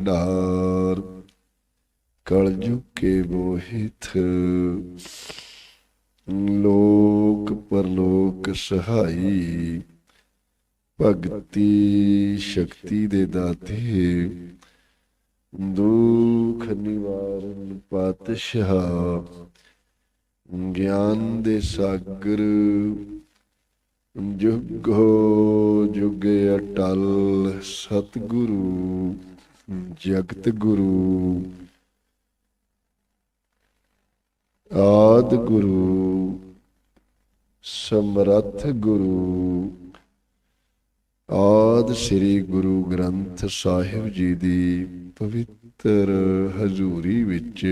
ਭੰਡਾਰ ਕਲਯੁਗ ਕੇ ਮੋਹਿਤ। ਲੋਕ ਪਰਲੋਕ ਸਹਾਈ, ਭਗਤੀ ਸ਼ਕਤੀ ਦੇ ਦਾਤੇ। ਦੁਖ ਨਿਵਾਰਨ ਪਾਤਸ਼ਾਹ, ਗਿਆਨ ਦੇ ਸਾਗਰ। ਜੁਗੋ ਜੁਗ ਅਟਲ ਸਤਿਗੁਰੂ। ਜਗਤ ਗੁਰੂ। ਆਦ ਗੁਰੂ, ਸਮਰੱਥ ਗੁਰੂ। ਆਦ ਸ੍ਰੀ ਗੁਰੂ ਗ੍ਰੰਥ ਸਾਹਿਬ ਜੀ ਦੀ ਪਵਿੱਤਰ ਹਜ਼ੂਰੀ ਵਿੱਚ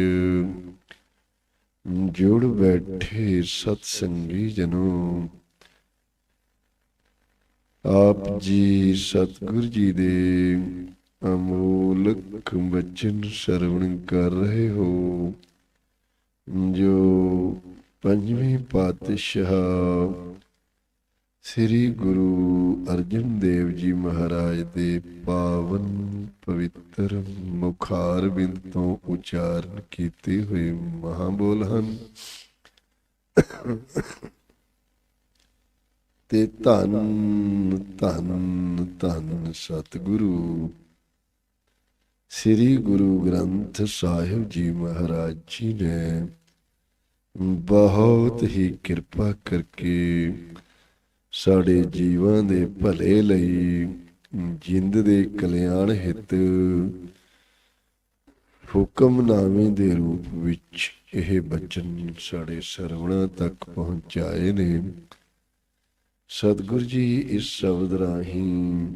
ਜੁੜ ਬੈਠੇ ਸਤ ਸੰਗੀ ਜਨੋ। ਆਪ ਜੀ ਸਤਿਗੁਰ ਜੀ ਦੇ ਅਮੋਲਕ ਬਚਨ ਸਰਵਣ ਕਰ ਰਹੇ ਹੋ, ਜੋ ਪੰਜਵੇਂ ਪਾਤਸ਼ਾਹ ਸ੍ਰੀ ਗੁਰੂ ਅਰਜਨ ਦੇਵ ਜੀ ਮਹਾਰਾਜ ਦੇ ਪਾਵਨ ਪਵਿੱਤਰ ਮੁਖਾਰ ਬਿੰਦ ਤੋਂ ਉਚਾਰਨ ਕੀਤੇ ਹੋਏ ਮਹਾਬੋਲ ਹਨ। ਤੇ ਧੰਨ ਧੰਨ ਧੰਨ ਸਤਿਗੁਰੂ ਸ੍ਰੀ ਗੁਰੂ ਗ੍ਰੰਥ ਸਾਹਿਬ ਜੀ ਮਹਾਰਾਜ ਜੀ ਨੇ ਬਹੁਤ ਹੀ ਕਿਰਪਾ ਕਰਕੇ ਸਾਡੇ ਜੀਵਾਂ ਦੇ ਭਲੇ ਲਈ ਜਿੰਦ ਦੇ ਕਲਿਆਣ ਹਿੱਤ ਹੁਕਮਨਾਮੇ ਦੇ ਰੂਪ ਵਿੱਚ ਇਹ ਬਚਨ ਸਾਡੇ ਸਰਵਣਾ ਤੱਕ ਪਹੁੰਚਾਏ ਨੇ। ਸਤਿਗੁਰ ਜੀ, ਇਸ ਸ਼ਬਦ ਰਾਹੀਂ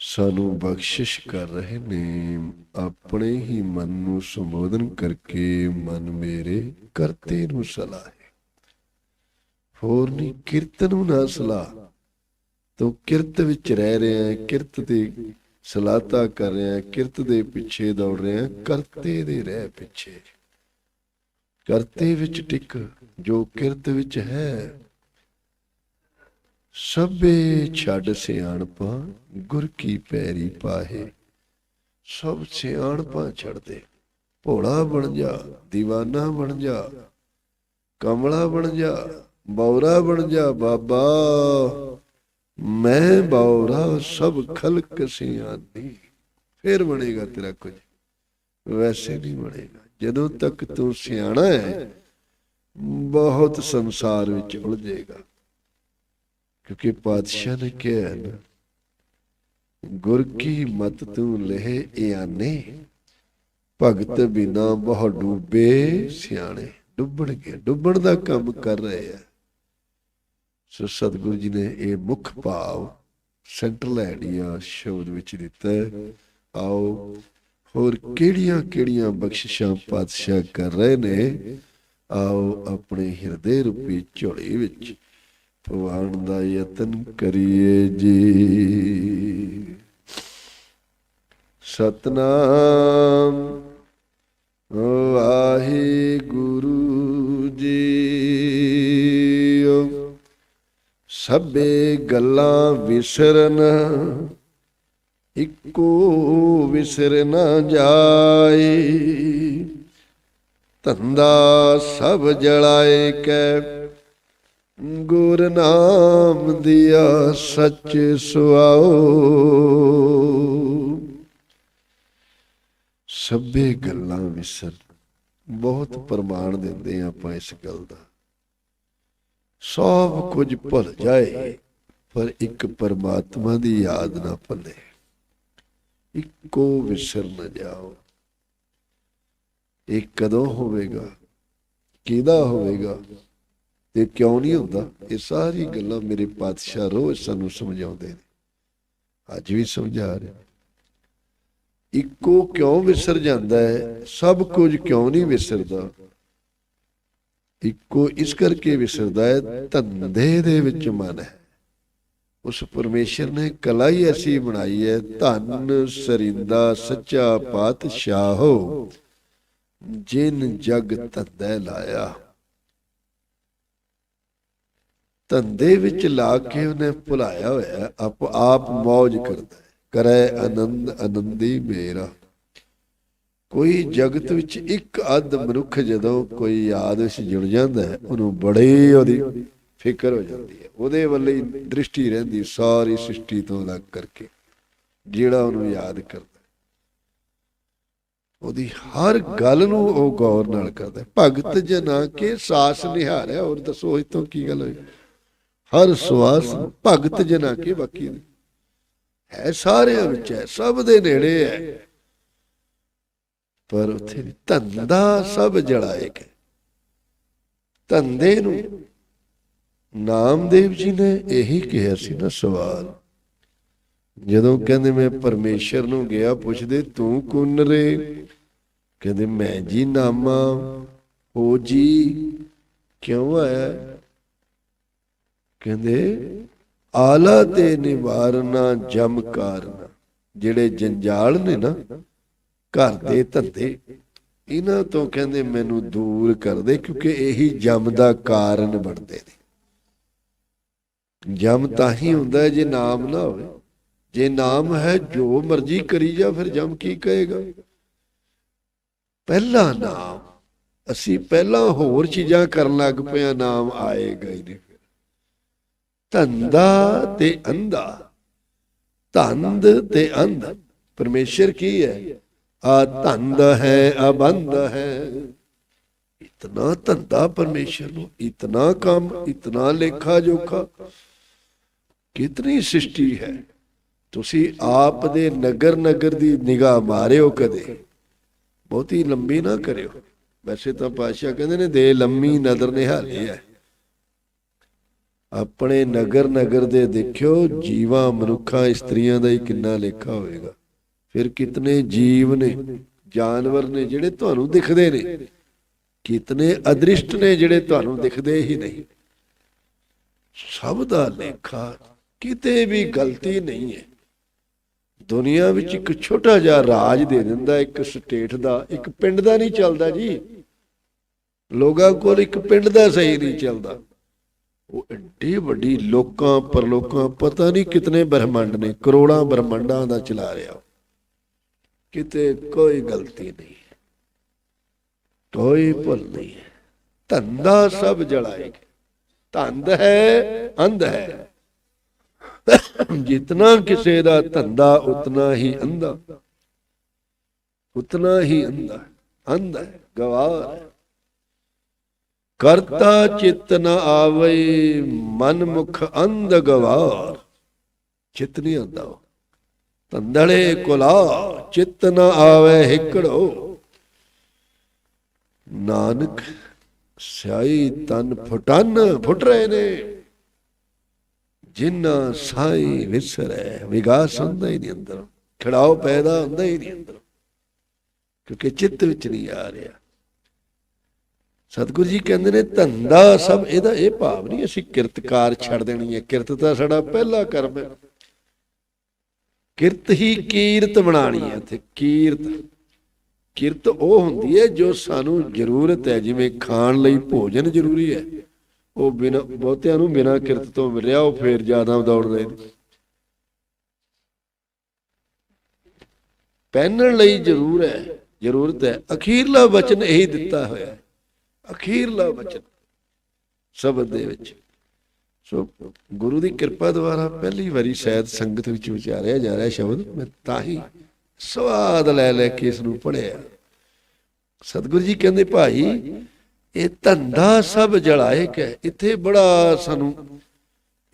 ਸਾਨੂੰ ਬਖਸ਼ਿਸ਼ ਕਰ ਰਹੇ ਨੇ। ਆਪਣੇ ਹੀ ਮਨ ਨੂੰ ਸੰਬੋਧਨ ਕਰਕੇ ਮਨ ਮੇਰੇ ਕਰਤੇ ਨੂੰ ਸਲਾਹੇ ਹੋਰ ਨਹੀਂ, ਕਿਰਤ ਨੂੰ ਨਾ ਸਲਾਹ। ਤੂੰ ਕਿਰਤ ਵਿੱਚ ਰਹਿ ਰਿਹਾ ਹੈ, ਕਿਰਤ ਦੇ ਸਲਾਤਾ ਕਰ ਰਿਹਾ ਹੈ, ਕਿਰਤ ਦੇ ਪਿੱਛੇ ਦੌੜ ਰਿਹਾ ਹੈ, ਕਰਤੇ ਦੇ ਰਹਿ ਪਿੱਛੇ। ਕਰਤੇ ਵਿੱਚ ਟਿਕ, ਜੋ ਕਿਰਤ ਵਿੱਚ ਹੈ ਸਭੇ ਛੱਡ ਸਿਆਣਪਾ ਗੁਰ ਕੀ ਪੈਰੀ ਪਾਹੇ। ਸਭ ਸਿਆਣਪਾ ਛੱਡ ਦੇ। ਭੋਲਾ ਬਣ ਜਾ دیਵਾਨਾ ਬਣ ਜਾ, ਕਮਲਾ ਬਣ ਜਾ, ਬੌਰਾ ਬਣ ਜਾ, ਬਾਬਾ। ਮੈਂ ਬੌਰਾ ਸਭ ਖਲਕ ਸਿਆਣੀ, ਫੇਰ ਬਣੇਗਾ ਤੇਰਾ ਕੁਝ। ਵੈਸੇ ਨਹੀਂ ਬਣੇਗਾ। ਜਦੋਂ ਤੱਕ ਤੂੰ ਸਿਆਣਾ ਹੈ, ਬਹੁਤ ਸੰਸਾਰ ਵਿੱਚ ਉਲਝੇਗਾ। ਕਿਉਂਕਿ ਪਾਤਸ਼ਾਹ ਨੇ ਕਿਹਾ ਨਾ, ਗੁਰ ਕੀ ਮਤ ਤੂੰ ਲਹਿ ਇਆਨੇ? ਭਗਤ ਬਿਨਾ ਬਹੁ ਡੂਬੇ ਸਿਆਣੇ। ਡੁੱਬਣ ਡੁੱਬਣ ਦਾ ਕੰਮ ਕਰ ਰਹੇ ਆ। ਸੋ ਸਤਿਗੁਰੂ ਜੀ ਨੇ ਇਹ ਮੁੱਖ ਭਾਵ ਸੈਂਟਰ ਆਈਡੀਆ ਸ਼ਬਦ ਵਿੱਚ ਦਿੱਤਾ ਆਓ, ਹੋਰ ਕਿਹੜੀਆਂ ਕਿਹੜੀਆਂ ਬਖਸ਼ਿਸ਼ਾਂ ਪਾਤਸ਼ਾਹ ਕਰ ਰਹੇ ਨੇ? ਆਓ, ਆਪਣੇ ਹਿਰਦੇ ਰੂਪੀ ਝੋਲੇ ਵਿੱਚ। ਪਵਾਉਣ ਦਾ ਯਤਨ ਕਰੀਏ ਜੀ। ਸਤਨਾਮ ਵਾਹਿਗੁਰੂ ਜੀ ਸਭੇ ਗੱਲਾਂ ਵਿਸਰਨ, ਇੱਕੋ ਵਿਸਰ ਨਾ ਜਾਏ। ਧੰਦਾ ਸਭ ਜਲਾਏ ਕੈ ਗੁਰ ਨਾਮ ਦਿਆ ਸੱਚ ਸੁਆਓ। ਸਭੇ ਗੱਲਾਂ ਵਿਸਰ ਬਹੁਤ ਪ੍ਰਮਾਣ ਦਿੰਦੇ ਆ ਆਪਾਂ ਇਸ ਗੱਲ ਦਾ। ਸਭ ਕੁਝ ਭੁੱਲ ਜਾਏ, ਪਰ ਇੱਕ ਪਰਮਾਤਮਾ ਦੀ ਯਾਦ ਨਾ ਭੁੱਲੇ। ਇੱਕੋ ਵਿਸਰ ਨਾ ਜਾਓ। ਇਹ ਕਦੋਂ ਹੋਵੇਗਾ? ਕਿਹਦਾ ਹੋਵੇਗਾ? ਤੇ ਕਿਉਂ ਨਹੀਂ ਹੁੰਦਾ? ਇਹ ਸਾਰੀ ਗੱਲਾਂ ਮੇਰੇ ਪਾਤਸ਼ਾਹ ਰੋਜ਼ ਸਾਨੂੰ ਸਮਝਾਉਂਦੇ ਨੇ। ਅੱਜ ਵੀ ਸਮਝਾ ਰਹੇ। ਇੱਕੋ ਕਿਉਂ ਵਿਸਰ ਜਾਂਦਾ ਹੈ? ਸਭ ਕੁਝ ਕਿਉਂ ਨਹੀਂ ਵਿਸਰਦਾ? ਇੱਕੋ ਇਸ ਕਰਕੇ ਵਿਸਰਦਾ ਹੈ, ਧੰਦੇ ਦੇ ਵਿੱਚ ਮਨ ਹੈ। ਉਸ ਪਰਮੇਸ਼ਰ ਨੇ ਕਲਾ ਹੀ ਐਸੀ ਬਣਾਈ ਹੈ, ਧੰਨ, ਸਰਿੰਦਾ, ਸੱਚਾ ਪਾਤਸ਼ਾਹੋ, ਜਿਨ ਜਗ ਧੰਦੇ ਲਾਇਆ। ਧੰਦੇ ਵਿੱਚ ਲਾ ਕੇ ਉਹਨੇ ਭੁਲਾਇਆ ਹੋਇਆ ਆਪ ਆਪ ਮौज ਕਰਦਾ ਹੈ। ਕਰੈ ਆਨੰਦ, ਆਨੰਦੀ ਮੇਰਾ। ਕੋਈ ਜਗਤ ਵਿੱਚ ਇੱਕ ਅੱਧ ਮਨੁੱਖ ਜਦੋਂ ਕੋਈ ਯਾਦ ਵਿੱਚ ਜੁੜ ਜਾਂਦਾ ਹੈ, ਉਹਨੂੰ ਬੜੀ ਉਹਦੀ ਫਿਕਰ ਹੋ ਜਾਂਦੀ ਹੈ। ਉਹਦੇ ਵੱਲੇ ਹੀ ਦ੍ਰਿਸ਼ਟੀ ਰਹਿੰਦੀ ਸਾਰੀ ਸ੍ਰਿਸ਼ਟੀ ਤੋਂ ਅਲੱਗ ਕਰਕੇ, ਜਿਹੜਾ ਉਹਨੂੰ ਯਾਦ ਕਰਦਾ ਉਹਦੀ ਹਰ ਗੱਲ ਨੂੰ ਉਹ ਗੌਰ ਨਾਲ ਕਰਦਾ ਹੈ। ਭਗਤ ਜਨਾ ਕੇ ਸਾਸ ਨਿਹਾਰਿਆ, ਹੋਰ ਦੱਸੋ ਇਹ ਕੀ ਗੱਲ ਹੋਈ? ਹਰ ਸਵਾਸ ਭਗਤ ਜਨਾ ਕੇ ਬਾਕੀ ਨਹੀਂ। ਹੈ ਸਾਰਿਆਂ ਵਿੱਚ ਹੈ, ਸਭ ਦੇ ਨੇੜੇ ਹੈ। ਪਰ ਉੱਥੇ ਧੰਦਾ ਸਭ ਜੜਾਏ ਧੰਦੇ ਨੂੰ ਨਾਮਦੇਵ ਜੀ ਨੇ ਇਹੀ ਕਿਹਾ ਸੀ ਨਾ ਸਵਾਲ। ਜਦੋਂ ਕਹਿੰਦੇ ਮੈਂ ਪਰਮੇਸ਼ਰ ਨੂੰ ਗਿਆ ਪੁੱਛਦੇ, ਤੂੰ ਕੌਣ ਰੇ? ਕਹਿੰਦੇ, ਮੈਂ ਜੀ ਨਾਮਾ ਹੋ ਜੀ ਕਿਉਂ ਆਇਆ? ਕਹਿੰਦੇ, ਆਲਾ ਤੇ ਨਿਵਾਰਨਾ ਜਮ ਕਾਰਨਾ। ਜਿਹੜੇ ਜੰਜਾਲ ਨੇ ਨਾ, ਘਰ ਦੇ ਧੰਦੇ, ਇਹਨਾਂ ਤੋਂ ਕਹਿੰਦੇ, ਮੈਨੂੰ ਦੂਰ ਕਰ ਦੇ, ਕਿਉਂਕਿ ਇਹੀ ਜਮ ਦਾ ਕਾਰਨ ਬਣਦੇ ਨੇ। ਜਮ ਤਾਂ ਹੀ ਹੁੰਦਾ ਜੇ ਨਾਮ ਨਾ ਹੋਵੇ। ਜੇ ਨਾਮ ਹੈ, ਜੋ ਮਰਜ਼ੀ ਕਰੀ ਜਾ, ਫਿਰ ਜਮ ਕੀ ਕਹੇਗਾ? ਪਹਿਲਾ ਨਾਮ, ਅਸੀਂ ਪਹਿਲਾਂ ਹੋਰ ਚੀਜ਼ਾਂ ਕਰਨ ਲੱਗ ਪਿਆ ਨਾਮ ਆਏਗਾ ਹੀ ਨਹੀਂ। ਧੰਦਾ ਤੇ ਅੰਧਾ। ਧੰਦ ਤੇ ਅੰਧ। ਪਰਮੇਸ਼ਰ ਕੀ ਹੈ? ਆ ਧੰਦ ਹੈ ਅਬੰਧ ਹੈ। ਇਤਨਾ ਧੰਦਾ ਪਰਮੇਸ਼ਰ ਨੂੰ, ਇਤਨਾ ਕੰਮ, ਇਤਨਾ ਲੇਖਾ ਜੋਖਾ। ਕਿਤਨੀ ਸ੍ਰਿਸ਼ਟੀ ਹੈ? ਤੁਸੀਂ ਆਪ ਦੇ ਨਗਰ ਨਗਰ ਦੀ ਨਿਗਾਹ ਮਾਰਿਓ ਕਦੇ। ਬਹੁਤੀ ਲੰਬੀ ਨਾ ਕਰਿਓ। ਵੈਸੇ ਤਾਂ ਪਾਸ਼ਾ ਕਹਿੰਦੇ ਨੇ, ਦੇ ਲੰਮੀ ਨਜ਼ਰ ਨਿਹਾਲੀ ਹੈ। ਆਪਣੇ ਨਗਰ ਨਗਰ ਦੇ ਦੇਖਿਓ, ਜੀਵਾਂ ਮਨੁੱਖਾਂ ਇਸਤਰੀਆਂ ਦਾ ਹੀ ਕਿੰਨਾ ਲੇਖਾ ਹੋਵੇਗਾ ਫਿਰ ਕਿਤਨੇ ਜੀਵ ਨੇ, ਜਾਨਵਰ ਨੇ ਜਿਹੜੇ ਤੁਹਾਨੂੰ ਦਿਖਦੇ ਨੇ, ਕਿਤਨੇ ਅਦ੍ਰਿਸ਼ਟ ਨੇ ਜਿਹੜੇ ਤੁਹਾਨੂੰ ਦਿਖਦੇ ਹੀ ਨਹੀਂ। ਸਭ ਦਾ ਲੇਖਾ ਕਿਤੇ ਵੀ ਗਲਤੀ ਨਹੀਂ ਹੈ। ਦੁਨੀਆ ਵਿੱਚ ਇੱਕ ਛੋਟਾ ਜਿਹਾ ਰਾਜ ਦੇ ਦਿੰਦਾ, ਇੱਕ ਸਟੇਟ ਦਾ, ਇੱਕ ਪਿੰਡ ਦਾ ਨਹੀਂ ਚੱਲਦਾ ਜੀ। ਲੋਕਾਂ ਕੋਲ ਇੱਕ ਪਿੰਡ ਦਾ ਸਹੀ ਨਹੀਂ ਚੱਲਦਾ। ਉਹ ਐਡੀ ਵੱਡੀ ਲੋਕਾਂ ਪਰ ਲੋਕਾਂ ਪਤਾ ਨਹੀਂ ਕਿਤਨੇ ਬ੍ਰਹਮੰਡ ਨੇ, ਕਰੋੜਾਂ ਬ੍ਰਹਮੰਡਾਂ ਦਾ ਚਲਾ ਰਿਹਾ ਕਿਤੇ ਕੋਈ ਗਲਤੀ ਨਹੀਂ ਕੋਈ ਭੁੱਲ ਨਹੀਂ ਧੰਦਾ ਸਭ ਜਲਾਏਗਾ ਧੰਦ ਹੈ, ਅੰਧ ਹੈ। ਜਿਤਨਾ ਕਿਸੇ ਦਾ ਧੰਦਾ, ਉਤਨਾ ਹੀ ਅੰਧਾ। ਉਤਨਾ ਹੀ ਅੰਧਾ। ਅੰਧ ਹੈ, ਗਵਾਰ ਹੈ। ਕਰਤਾ ਚਿਤ ਨ ਆਵੇ ਮਨ ਮੁਖ ਅੰਧ ਗਵਾਰ। ਚਿਤ ਨਹੀਂ ਆਉਂਦਾ ਉਹ। ਤੰਦਲੇ ਕੁਲਾ ਚਿਤ ਨ ਆਵੇ ਹਿਕੜੋ। ਨਾਨਕ ਸਿਆਈ ਤਨ ਫਟਨ, ਫੁੱਟ ਰਹੇ ਨੇ। ਜਿਨ੍ਹਾਂ ਸਾਈ ਵਿਸਰੈ, ਵਿਗਾਸ ਹੁੰਦਾ ਹੀ ਨਹੀਂ ਅੰਦਰ। ਖੜਾਓ ਪੈਦਾ ਹੁੰਦਾ ਹੀ ਨਹੀਂ ਅੰਦਰ। ਕਿਉਂਕਿ ਚਿੱਤ ਵਿੱਚ ਨਹੀਂ ਆ ਰਿਹਾ। ਸਤਿਗੁਰੂ ਜੀ ਕਹਿੰਦੇ ਨੇ, ਧੰਦਾ ਸਭ, ਇਹਦਾ ਇਹ ਭਾਵ ਨਹੀਂ, ਅਸੀਂ ਕਿਰਤਕਾਰ ਛੱਡ ਦੇਣੀ ਹੈ। ਕਿਰਤ ਤਾਂ ਸਾਡਾ ਪਹਿਲਾ ਕਰਮ ਹੈ। ਕਿਰਤ ਹੀ ਕੀਰਤ ਬਣਾਣੀ ਹੈ ਇੱਥੇ, ਕੀਰਤ। ਕਿਰਤ ਉਹ ਹੁੰਦੀ ਹੈ ਜੋ ਸਾਨੂੰ ਜ਼ਰੂਰਤ ਹੈ, ਜਿਵੇਂ ਖਾਣ ਲਈ ਭੋਜਨ ਜ਼ਰੂਰੀ ਹੈ। ਉਹ ਬਿਨਾ, ਬਹੁਤਿਆਂ ਨੂੰ ਬਿਨਾ ਕਿਰਤ ਤੋਂ ਮਿਲ ਰਿਹਾ ਉਹ ਫੇਰ ਜ਼ਿਆਦਾ ਦੌੜ ਰਹੇ ਨੇ। ਪਹਿਨਣ ਲਈ ਜ਼ਰੂਰ ਹੈ, ਜ਼ਰੂਰਤ ਹੈ। ਅਖੀਰਲਾ ਵਚਨ ਇਹੀ ਦਿੱਤਾ ਹੋਇਆ ਹੈ। ਅਖੀਰਲਾ ਬਚਨ। ਸ਼ਬਦ ਦੇ ਵਿੱਚ। ਸੋ ਗੁਰੂ ਦੀ ਕਿਰਪਾ ਦੁਆਰਾ ਪਹਿਲੀ ਵਾਰੀ ਸ਼ਾਇਦ ਸੰਗਤ ਵਿੱਚ ਵਿਚਾਰਿਆ ਜਾ ਰਿਹਾ ਸ਼ਬਦ, ਮੈਂ ਤਾਂ ਹੀ ਸਵਾਦ ਲੈ ਲੈ ਕੇ ਇਸ ਨੂੰ ਪੜਿਆ ਸਤਿਗੁਰੂ ਜੀ ਕਹਿੰਦੇ, ਭਾਈ, ਇਹ ਧੰਦਾ ਸਭ ਜਲਾਏ ਹੈ। ਇੱਥੇ ਬੜਾ ਸਾਨੂੰ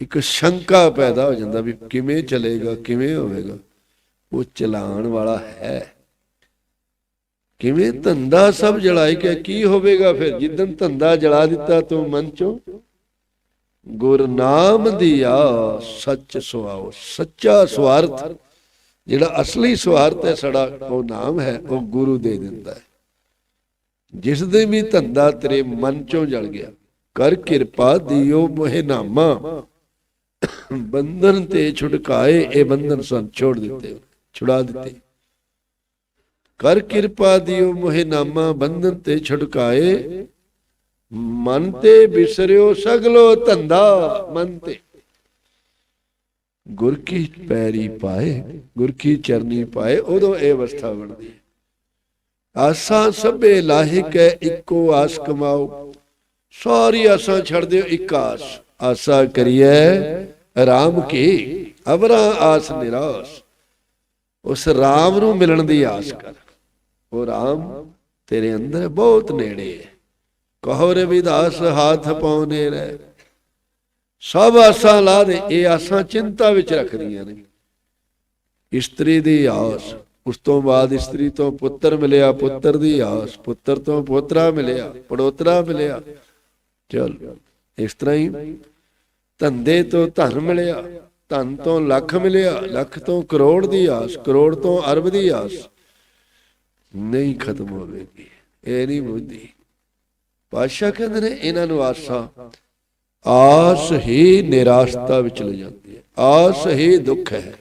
ਇੱਕ ਸ਼ੰਕਾ ਪੈਦਾ ਹੋ ਜਾਂਦਾ ਵੀ ਕਿਵੇਂ ਚਲੇਗਾ, ਕਿਵੇਂ ਹੋਵੇਗਾ। ਉਹ ਚਲਾਉਣ ਵਾਲਾ ਹੈ। ਕਿਵੇਂ ਧੰਦਾ ਸਭ ਜਲਾਏ ਕਿ ਕੀ ਹੋਵੇਗਾ ਫਿਰ? ਜਿੱਦਨ ਧੰਦਾ ਜਲਾ ਦਿੱਤਾ ਤੂੰ ਮਨ ਚੋਂ ਗੁਰ ਨਾਮ ਦੀਆ ਸੱਚ ਸੁਆਓ। ਸੱਚਾ ਸਵਾਰਥ, ਜਿਹੜਾ ਅਸਲੀ ਸਵਾਰਥ ਹੈ ਸਾਡਾ, ਉਹ ਨਾਮ ਹੈ, ਉਹ ਗੁਰੂ ਦੇ ਦਿੰਦਾ ਹੈ। ਜਿਸ ਦੇ ਵੀ ਧੰਦਾ ਤੇਰੇ ਮਨ ਚੋਂ ਜਲ ਗਿਆ, ਕਰ ਕਿਰਪਾ ਦਿਓ ਮੋਹਿ ਨਾਮਾ। ਬੰਧਨ ਤੇ ਛੁਟਕਾਏ, ਇਹ ਬੰਧਨ ਸੰ ਛੋੜ ਦਿੱਤੇ, ਛੁਡਾ ਦਿੱਤੇ। ਕਰ ਕਿਰਪਾ ਦਿਓ ਮੋਹਿ ਨਾਮਾ ਬੰਧਨ ਤੇ ਛੁਡਕਾਏ ਮਨ ਤੇ ਬਿਸਰਿਓ ਸਗਲੋ ਧੰਦਾ ਮਨ ਤੇ। ਗੁਰ ਕੀ ਪੈਰੀ ਪਾਏ, ਗੁਰ ਕੀ ਚਰਨੀ ਪਾਏ, ਉਦੋਂ ਇਹ ਅਵਸਥਾ ਬਣਦੀ ਹੈ। ਆਸਾਂ ਸਭੇ ਲਾਹਿਕ ਹੈ ਇੱਕੋ ਆਸ ਕਮਾਓ। ਸਾਰੀ ਆਸਾਂ ਛੱਡ ਦਿਓ ਇੱਕ ਆਸ। ਆਸਾ ਕਰੀਏ ਰਾਮ ਕੀ ਅਵਰਾ ਆਸ ਨਿਰਾਸ। ਉਸ ਰਾਮ ਨੂੰ ਮਿਲਣ ਦੀ ਆਸ ਕਰ। ਉਹ ਰਾਮ ਤੇਰੇ ਅੰਦਰ ਬਹੁਤ ਨੇੜੇ ਹੈ। ਕਹੋ ਰਵਿਦਾਸ ਹੱਥ ਪਾਉਨੇ ਰਹਿ। ਸਭ ਆਸਾਂ ਲਾ ਦੇ, ਇਹ ਆਸਾਂ ਚਿੰਤਾ ਵਿੱਚ ਰੱਖਦੀਆਂ ਨੇ। ਇਸਤਰੀ ਦੀ ਆਸ, ਉਸ ਤੋਂ ਬਾਅਦ ਇਸਤਰੀ ਤੋਂ ਪੁੱਤਰ ਮਿਲਿਆ, ਪੁੱਤਰ ਦੀ ਆਸ, ਪੁੱਤਰ ਤੋਂ ਪੋਤਰਾ ਮਿਲਿਆ, ਪੜੋਤਰਾ ਮਿਲਿਆ। ਚਲ, ਇਸ ਤਰ੍ਹਾਂ ਹੀ ਧੰਦੇ ਤੋਂ ਧਨ ਮਿਲਿਆ, ਧਨ ਤੋਂ ਲੱਖ ਮਿਲਿਆ, ਲੱਖ ਤੋਂ ਕਰੋੜ ਦੀ ਆਸ, ਕਰੋੜ ਤੋਂ ਅਰਬ ਦੀ ਆਸ। ਨਹੀਂ ਖਤਮ ਹੋਵੇਗੀ। ਇਹ ਨਹੀਂ ਬੁੱਧੀ। ਪਾਸ਼ਾ ਕਹਿੰਦੇ ਨੇ, ਇਹਨਾਂ ਨੂੰ ਆਸਾਂ। ਆਸ ਹੀ ਨਿਰਾਸ਼ਤਾ ਵਿੱਚ ਲੈ ਜਾਂਦੀ ਹੈ। ਆਸ ਹੀ ਦੁੱਖ ਹੈ।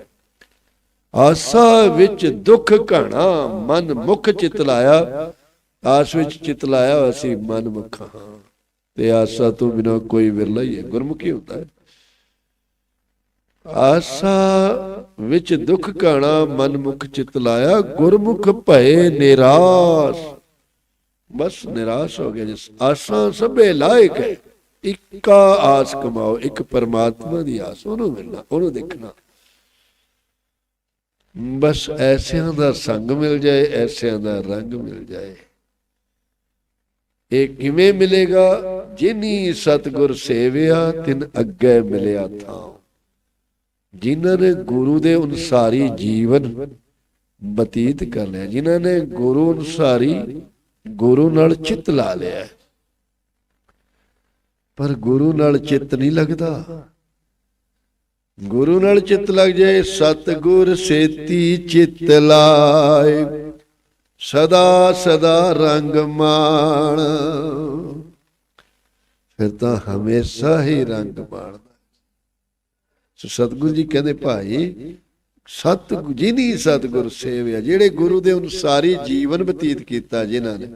ਆਸਾ ਵਿੱਚ ਦੁੱਖ ਘਣਾ, ਮਨ ਮੁਖ ਚਿਤ ਲਾਇਆ। ਆਸ ਵਿੱਚ ਚਿਤ ਲਾਇਆ, ਅਸੀਂ ਮਨ ਮੁਖ ਹਾਂ। ਤੇ ਆਸਾ ਤੋਂ ਬਿਨਾ ਕੋਈ ਵਿਰਲਾ ਹੀ ਹੈ। ਗੁਰਮੁਖੀ ਹੁੰਦਾ ਹੈ। ਆਸਾ ਵਿੱਚ ਦੁੱਖ ਘਣਾ ਮਨ ਮੁਖ ਚਿਤ ਲਾਇਆ, ਗੁਰਮੁਖ ਭਏ ਨਿਰਾਸ਼। ਬਸ ਨਿਰਾਸ਼ ਹੋ ਗਿਆ ਜਿਸ ਆਸਾਂ ਸਭੇ ਲਾਇਕ ਹੈ। ਇੱਕਾ ਆਸ ਕਮਾਓ, ਇੱਕ ਪਰਮਾਤਮਾ ਦੀ ਆਸ, ਉਹਨੂੰ ਮਿਲਣਾ, ਉਹਨੂੰ ਦੇਖਣਾ। ਬਸ ਐਸਿਆਂ ਦਾ ਸੰਗ ਮਿਲ ਜਾਏ, ਐਸਿਆਂ ਦਾ ਰੰਗ ਮਿਲ ਜਾਏ। ਇਹ ਕਿਵੇਂ ਮਿਲੇਗਾ? ਜਿਨੀ ਸਤਗੁਰ ਸੇਵਿਆ, ਤਿਨ ਅੱਗੇ ਮਿਲਿਆ ਥਾਂ। ਜਿਨ੍ਹਾਂ ਨੇ ਗੁਰੂ ਦੇ ਅਨੁਸਾਰੀ ਜੀਵਨ ਬਤੀਤ ਕਰ ਲਿਆ, ਜਿਨ੍ਹਾਂ ਨੇ ਗੁਰੂ ਅਨੁਸਾਰੀ ਗੁਰੂ ਨਾਲ ਚਿੱਤ ਲਾ ਲਿਆ। ਪਰ ਗੁਰੂ ਨਾਲ ਚਿੱਤ ਨਹੀਂ ਲੱਗਦਾ। ਗੁਰੂ ਨਾਲ ਚਿੱਤ ਲੱਗ ਜਾਏ, ਸਤਗੁਰ ਸੇਤੀ ਚਿੱਤ ਲਾਏ, ਸਦਾ ਸਦਾ ਰੰਗ ਮਾਣ। ਫਿਰ ਤਾਂ ਹਮੇਸ਼ਾ ਹੀ ਰੰਗ ਮਾਣਦਾ। ਸੋ ਸਤਗੁਰੂ ਜੀ ਕਹਿੰਦੇ ਭਾਈ ਸਤ ਜਿਨੀ ਸਤਗੁਰ ਸੇਵਿਆ, ਜਿਹੜੇ ਗੁਰੂ ਦੇ ਅਨੁਸਾਰੀ ਜੀਵਨ ਬਤੀਤ ਕੀਤਾ ਜਿਨ੍ਹਾਂ ਨੇ,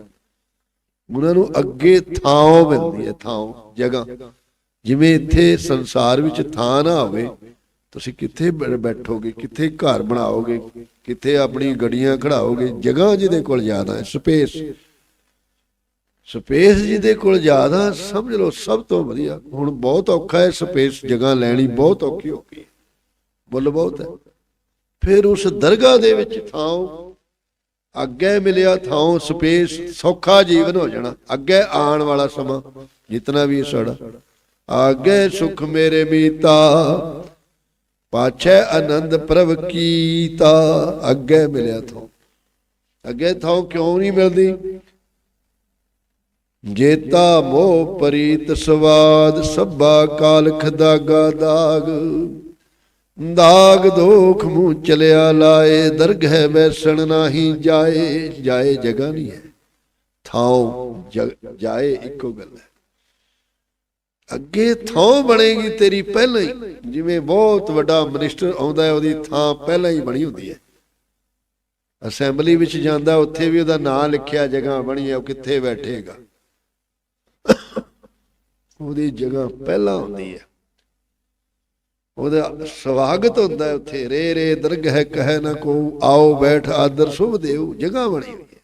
ਉਹਨਾਂ ਨੂੰ ਅੱਗੇ ਥਾਂ ਮਿਲਦੀ ਹੈ ਥਾਂ ਜਗ੍ਹਾ। ਜਿਵੇਂ ਇੱਥੇ ਸੰਸਾਰ ਵਿੱਚ ਥਾਂ ਨਾ ਹੋਵੇ, ਤੁਸੀਂ ਕਿੱਥੇ ਬੈਠੋਗੇ, ਕਿੱਥੇ ਘਰ ਬਣਾਓਗੇ, ਕਿੱਥੇ ਆਪਣੀ ਗੱਡੀਆਂ ਖੜਾਓਗੇ, ਜਗ੍ਹਾ ਜਿਹਦੇ ਕੋਲ ਜ਼ਿਆਦਾ ਹੈ, ਸਪੇਸ। ਸਪੇਸ ਜਿਹਦੇ ਕੋਲ ਜ਼ਿਆਦਾ ਸਮਝ ਲਓ, ਸਭ ਤੋਂ ਵਧੀਆ। ਹੁਣ ਬਹੁਤ ਔਖਾ ਹੈ ਸਪੇਸ ਜਗ੍ਹਾ ਲੈਣੀ, ਬਹੁਤ ਔਖੀ ਹੋ ਗਈ ਹੈ। ਬਹੁਤ ਹੈ। ਫਿਰ ਉਸ ਦਰਗਾਹ ਦੇ ਵਿੱਚ ਥਾਂ ਅੱਗੇ ਮਿਲਿਆ, ਥਾਂ ਸਪੇਸ ਸੌਖਾ ਜੀਵਨ ਹੋ ਜਾਣਾ। ਅੱਗੇ ਆਉਣ ਵਾਲਾ ਸਮਾਂ ਜਿਤਨਾ ਵੀ ਸਾਡਾ। ਅੱਗੇ ਸੁਖ ਮੇਰੇ ਮੀਤਾ, ਪਾਛੈ ਆਨੰਦ ਪ੍ਰਭ ਕੀਤਾ। ਅੱਗੇ ਮਿਲਿਆ ਥਾਂ। ਅੱਗੇ ਥਾਂ ਕਿਉਂ ਨਹੀਂ ਮਿਲਦੀ? ਜੇਤਾ ਮੋਹ ਪ੍ਰੀਤ ਸਵਾਦ, ਸਭਾ ਕਾਲਖ ਦਾਗਾ ਦਾਗ। ਦਾਗ ਦੋਖ ਮੂੰਹ ਚਲਿਆ ਲਾਏ ਦਰਗਹਿ ਬੈਸਣ ਨਾਹੀ ਜਾਏ। ਜਾਏ ਜਗ੍ਹਾ ਨਹੀਂ ਹੈ, ਥਾਉ ਜਾਏ ਇੱਕੋ ਗੱਲ ਹੈ। ਅੱਗੇ ਥਾਂ ਬਣੇਗੀ ਤੇਰੀ ਪਹਿਲਾਂ ਹੀ। ਜਿਵੇਂ ਬਹੁਤ ਵੱਡਾ ਮਿਨਿਸਟਰ ਆਉਂਦਾ ਹੈ, ਉਹਦੀ ਥਾਂ ਪਹਿਲਾਂ ਹੀ ਬਣੀ ਹੁੰਦੀ ਹੈ। ਅਸੈਂਬਲੀ ਵਿੱਚ ਜਾਂਦਾ, ਉੱਥੇ ਵੀ ਉਹਦਾ ਨਾਂ ਲਿਖਿਆ, ਜਗ੍ਹਾ ਬਣੀ ਹੈ, ਉਹ ਕਿੱਥੇ ਬੈਠੇਗਾ? ਉਹਦੀ ਜਗ੍ਹਾ ਪਹਿਲਾਂ ਹੁੰਦੀ ਹੈ। ਉਹਦਾ ਸਵਾਗਤ ਹੁੰਦਾ ਉੱਥੇ, ਰੇ ਰੇ ਦਰਗ ਹੈ ਕਹੈ ਨਾ ਕੋ ਆਓ ਬੈਠ ਆਦਰ ਸੁਭ ਦੇਉ ਜਗ੍ਹਾ ਬਣੀ ਹੋਈ ਹੈ।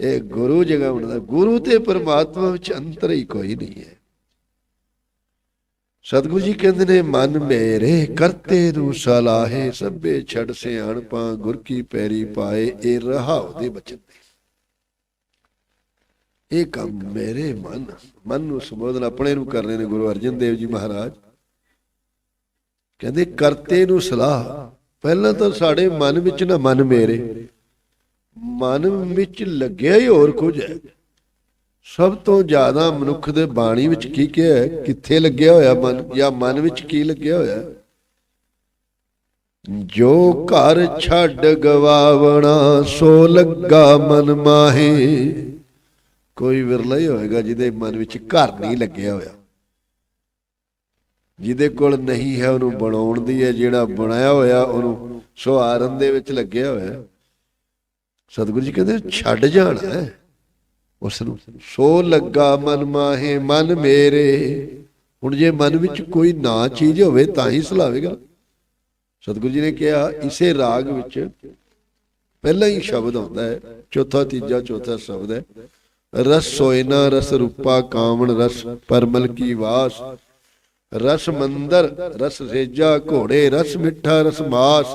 ਇਹ ਗੁਰੂ ਜਗ੍ਹਾ ਬਣਦਾ ਗੁਰੂ ਤੇ ਪਰਮਾਤਮਾ ਵਿੱਚ ਅੰਤਰ ਹੀ ਕੋਈ ਨਹੀਂ ਹੈ। ਸਤਿਗੁਰੂ ਜੀ ਕਹਿੰਦੇ ਨੇ, ਮਨ ਮੇਰੇ ਕਰਤੇ ਨੂੰ ਸਲਾਹੇ, ਸਭੇ ਛੜ ਸਿਆਣਪਾਂ, ਗੁਰ ਕੀ ਪੈਰੀ ਪਾਏ, ਇਹ ਰਹਾਉ ਦੇ ਬਚਨ। ਇਹ ਕੰਮ ਮੇਰੇ ਮਨ ਮਨ ਨੂੰ ਸੰਬੋਧਨ ਆਪਣੇ ਨੂੰ ਕਰਨੇ ਨੇ ਗੁਰੂ ਅਰਜਨ ਦੇਵ ਜੀ ਮਹਾਰਾਜ। ਕਹਿੰਦੇ, ਕਰਤੇ ਨੂੰ ਸਲਾਹ, ਪਹਿਲਾਂ ਤਾਂ ਸਾਡੇ ਮਨ ਵਿੱਚ ਨਾ ਮਨ ਮੇਰੇ। ਮਨ ਵਿੱਚ ਲੱਗਿਆ ਹੀ ਹੋਰ ਕੁਝ ਹੈ। ਸਭ ਤੋਂ ਜ਼ਿਆਦਾ ਮਨੁੱਖ ਦੇ ਬਾਣੀ ਵਿੱਚ ਕੀ ਕਿਹਾ ਕਿੱਥੇ ਲੱਗਿਆ ਹੋਇਆ ਮਨ, ਜਾਂ ਮਨ ਵਿੱਚ ਕੀ ਲੱਗਿਆ ਹੋਇਆ? ਜੋ ਘਰ ਛੱਡ ਗਵਾਵਣਾ, ਸੋ ਲੱਗਾ ਮਨ ਮਾਹੇ। ਕੋਈ ਵਿਰਲਾ ਹੀ ਹੋਏਗਾ ਜਿਹਦੇ ਮਨ ਵਿੱਚ ਘਰ ਨਹੀਂ ਲੱਗਿਆ ਹੋਇਆ। ਜਿਹਦੇ ਕੋਲ ਨਹੀਂ ਹੈ, ਉਹਨੂੰ ਬਣਾਉਣ ਦੀ ਹੈ, ਜਿਹੜਾ ਬਣਾਇਆ ਹੋਇਆ, ਉਹਨੂੰ ਸੁਹਾਰਨ ਦੇ ਵਿੱਚ ਲੱਗਿਆ ਹੋਇਆ। ਸਤਿਗੁਰੂ ਜੀ ਕਹਿੰਦੇ, ਛੱਡ ਜਾਣਾ ਹੈ। ਉਸ ਨੂੰ ਸੋ ਲੱਗਾ ਮਨ ਮਾਹੇ, ਮਨ ਮੇਰੇ। ਹੁਣ ਜੇ ਮਨ ਵਿੱਚ ਕੋਈ ਨਾ ਚੀਜ਼ ਹੋਵੇ, ਤਾਂ ਹੀ ਸਲਾਵੇਗਾ। ਸਤਿਗੁਰੂ ਜੀ ਨੇ ਕਿਹਾ, ਇਸੇ ਰਾਗ ਵਿੱਚ ਪਹਿਲਾ ਹੀ ਸ਼ਬਦ ਆਉਂਦਾ ਹੈ, ਚੌਥਾ, ਤੀਜਾ, ਚੌਥਾ ਸ਼ਬਦ ਹੈ। ਰਸ ਸੋਇਨਾ ਰਸ ਰੂਪਾ ਕਾਮਣ ਰਸ ਪਰਮਲ ਕੀ ਵਾਸ। ਰਸ ਮੰਦਰ, ਰਸ ਰੇਜਾ ਘੋੜੇ, ਰਸ ਮਿੱਠਾ, ਰਸ ਮਾਸ।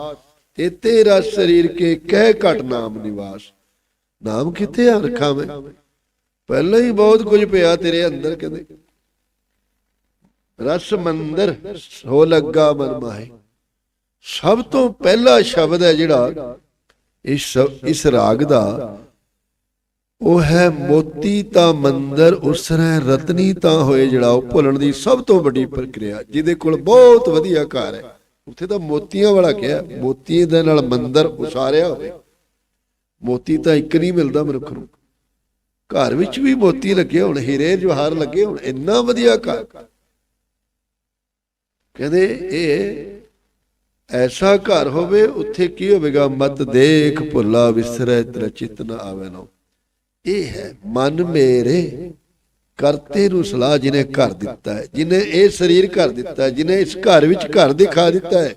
ਤੇਤੇ ਰਸ ਸਰੀਰ ਕੇ ਕਹਿ ਘਟ ਨਾਮ ਨਿਵਾਸ। ਨਾਮ ਕਿੱਥੇ ਆ ਰੱਖਾਂ ਮੈਂ? ਪਹਿਲਾਂ ਹੀ ਬਹੁਤ ਕੁਝ ਪਿਆ ਤੇਰੇ ਅੰਦਰ ਕਹਿੰਦੇ। ਰਸ ਮੰਦਰ, ਹੋ ਲੱਗਾ ਮਨ ਮਾਹੇ। ਸਭ ਤੋਂ ਪਹਿਲਾ ਸ਼ਬਦ ਹੈ ਜਿਹੜਾ, ਇਸ ਇਸ ਰਾਗ ਦਾ ਉਹ ਹੈ ਮੋਤੀ ਤਾਂ ਮੰਦਰ, ਉਸਰੈ ਰਤਨੀ ਤਾਂ ਹੋਏ ਜਿਹੜਾ। ਉਹ ਭੁੱਲਣ ਦੀ ਸਭ ਤੋਂ ਵੱਡੀ ਪ੍ਰਕਿਰਿਆ, ਜਿਹਦੇ ਕੋਲ ਬਹੁਤ ਵਧੀਆ ਘਰ ਹੈ। ਉੱਥੇ ਤਾਂ ਮੋਤੀਆਂ ਵਾਲਾ ਕਿਹਾ ਮੋਤੀ ਦੇ ਨਾਲ ਮੰਦਰ ਉਸਾਰਿਆ ਹੋਵੇ। ਮੋਤੀ ਤਾਂ ਇੱਕ ਨਹੀਂ ਮਿਲਦਾ ਮਨੁੱਖ ਨੂੰ। ਘਰ ਵਿੱਚ ਵੀ ਮੋਤੀ ਲੱਗੇ ਹੋਣ, ਹੀਰੇ ਜਵਾਹਰ ਲੱਗੇ ਹੋਣ, ਇੰਨਾ ਵਧੀਆ ਘਰ। ਕਹਿੰਦੇ ਇਹ ਐਸਾ ਘਰ ਹੋਵੇ, ਉੱਥੇ ਕੀ ਹੋਵੇਗਾ? ਮਤ ਦੇਖ ਭੁੱਲਾ ਵਿਸਰੈ ਤੇਰਾ ਚਿਤ ਨ ਆਵੇ ਨਾ ਇਹ ਹੈ, ਮਨ ਮੇਰੇ ਕਰਤੇ ਨੂੰ ਸਲਾਹ ਜਿਹਨੇ ਘਰ ਦਿੱਤਾ ਹੈ ਜਿਹਨੇ ਇਹ ਸਰੀਰ ਘਰ ਦਿੱਤਾ ਹੈ ਜਿਹਨੇ ਇਸ ਘਰ ਵਿੱਚ ਘਰ ਦਿਖਾ ਦਿੱਤਾ ਹੈ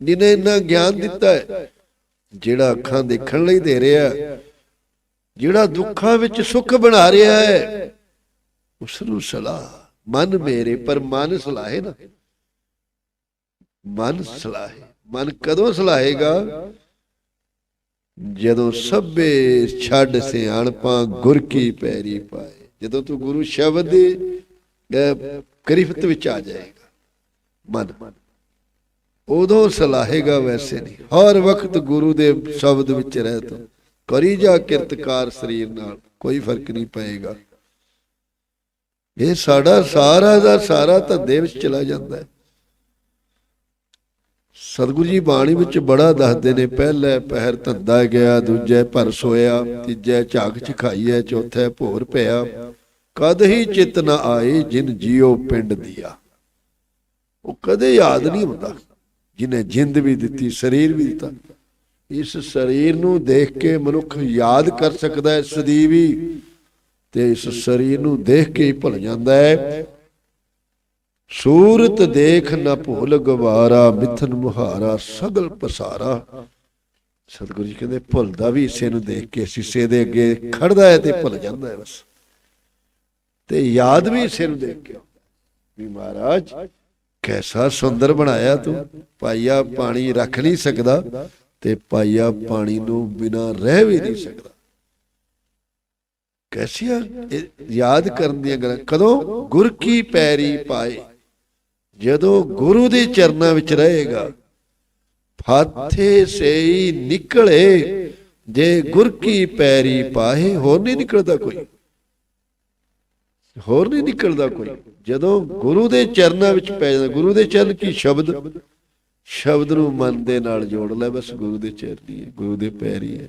ਜਿਹਨੇ ਇੰਨਾ ਗਿਆਨ ਦਿੱਤਾ ਹੈ, ਜਿਹੜਾ ਅੱਖਾਂ ਦੇਖਣ ਲਈ ਦੇ ਰਿਹਾ ਜਿਹੜਾ ਦੁੱਖਾਂ ਵਿੱਚ ਸੁੱਖ ਬਣਾ ਰਿਹਾ ਹੈ ਉਸ ਨੂੰ ਸਲਾਹ, ਮਨ ਮੇਰੇ, ਪਰ ਮਨ ਸਲਾਹੇ ਨਾ। ਮਨ ਸਲਾਹੇ, ਮਨ ਕਦੋਂ ਸਲਾਹੇਗਾ? ਜਦੋਂ ਸਭੇ ਛੱਡ ਸਿਆਣਪਾਂ ਗੁਰ ਕੀ ਪੈਰੀ ਪਾਏ। ਜਦੋਂ ਤੂੰ ਗੁਰੂ ਸ਼ਬਦ ਦੀ ਅਹ, ਵਿੱਚ ਆ ਜਾਏਗਾ ਮਨ। ਉਦੋਂ ਸਲਾਹੇਗਾ ਵੈਸੇ ਨਹੀਂ। ਹਰ ਵਕਤ ਗੁਰੂ ਦੇ ਸ਼ਬਦ ਵਿੱਚ ਰਹਿ ਤੂੰ। ਕਰੀ ਜਾ ਕਿਰਤਕਾਰ ਸਰੀਰ ਨਾਲ ਕੋਈ ਫ਼ਰਕ ਨਹੀਂ ਪਏਗਾ। ਇਹ ਸਾਡਾ ਸਾਰਾ ਦਾ ਸਾਰਾ ਧੰਦੇ ਵਿੱਚ ਚਲਾ ਜਾਂਦਾ ਹੈ। ਸਤਿਗੁਰੂ ਜੀ, ਬਾਣੀ ਵਿੱਚ ਬੜਾ ਦੱਸਦੇ ਨੇ, ਪਹਿਲੇ ਪਹਿਰ ਧੰਦਾ ਗਿਆ, ਦੂਜੇ ਭਰ ਸੋਇਆ, ਤੀਜੇ ਝਾਕ ਚਖਾਈਐ ਚੌਥੇ ਭੋਰ ਪਿਆ। ਕਦ ਹੀ ਚਿਤ ਨ ਆਏ, ਜਿਨ ਜੀਉ ਪਿੰਡ ਦਿਆ। ਉਹ ਕਦੇ ਯਾਦ ਨਹੀਂ ਹੁੰਦਾ, ਜਿਨੇ ਜਿੰਦ ਵੀ ਦਿੱਤੀ, ਸਰੀਰ ਵੀ ਦਿੱਤਾ। ਇਸ ਸਰੀਰ ਨੂੰ ਦੇਖ ਕੇ ਮਨੁੱਖ ਯਾਦ ਕਰ ਸਕਦਾ ਹੈ, ਸਦੀਵੀ। ਤੇ ਇਸ ਸਰੀਰ ਨੂੰ ਦੇਖ ਕੇ ਹੀ ਭੁੱਲ ਜਾਂਦਾ ਹੈ। ਸੂਰਤ ਦੇਖ ਨਾ ਭੁੱਲ ਗਵਾਰਾ, ਮਿਥਨ ਮੁਹਾਰਾ, ਸਗਲ ਪਸਾਰਾ। ਸਤਿਗੁਰੂ ਜੀ ਕਹਿੰਦੇ, ਭੁੱਲਦਾ ਵੀ ਇਸੇ ਨੂੰ ਦੇਖ ਕੇ ਸ਼ੀਸ਼ੇ ਦੇ ਅੱਗੇ ਖੜਦਾ ਹੈ ਤੇ ਭੁੱਲ ਜਾਂਦਾ ਹੈ ਬਸ। ਤੇ ਯਾਦ ਵੀ ਇਸੇ ਨੂੰ ਦੇਖ ਕੇ ਵੀ ਮਹਾਰਾਜ, ਕੈਸਾ ਸੁੰਦਰ ਬਣਾਇਆ ਤੂੰ। ਪਾਈਆ ਪਾਣੀ ਰੱਖ ਨਹੀਂ ਸਕਦਾ ਤੇ ਪਾਈਆ ਪਾਣੀ ਨੂੰ ਬਿਨਾ ਰਹਿ ਵੀ ਨਹੀਂ ਸਕਦਾ। ਕੈਸੀਆਂ ਯਾਦ ਕਰਨ ਦੀਆਂ ਗੱਲਾਂ, ਕਦੋਂ ਗੁਰ ਕੀ ਪੈਰੀ ਪਾਏ। ਜਦੋਂ ਗੁਰੂ ਦੇ ਚਰਨਾਂ ਵਿੱਚ ਰਹੇਗਾ, ਫਾਥੇ ਸੇਈ ਨਿਕਲੇ, ਜੇ ਗੁਰ ਕੀ ਪੈਰੀ ਪਾਹੇ, ਹੋਰ ਨਹੀਂ ਨਿਕਲਦਾ ਕੋਈ। ਹੋਰ ਨਹੀਂ ਨਿਕਲਦਾ ਕੋਈ। ਜਦੋਂ ਗੁਰੂ ਦੇ ਚਰਨਾਂ ਵਿੱਚ ਪੈ ਜਾਂਦਾ, ਗੁਰੂ ਦੇ ਚਰਨ ਕੀ ਸ਼ਬਦ? ਸ਼ਬਦ ਨੂੰ ਮਨ ਦੇ ਨਾਲ ਜੋੜ ਲੈ, ਬਸ ਗੁਰੂ ਦੇ ਚਰਨੀ ਹੈ, ਗੁਰੂ ਦੇ ਪੈਰੀ ਹੈ।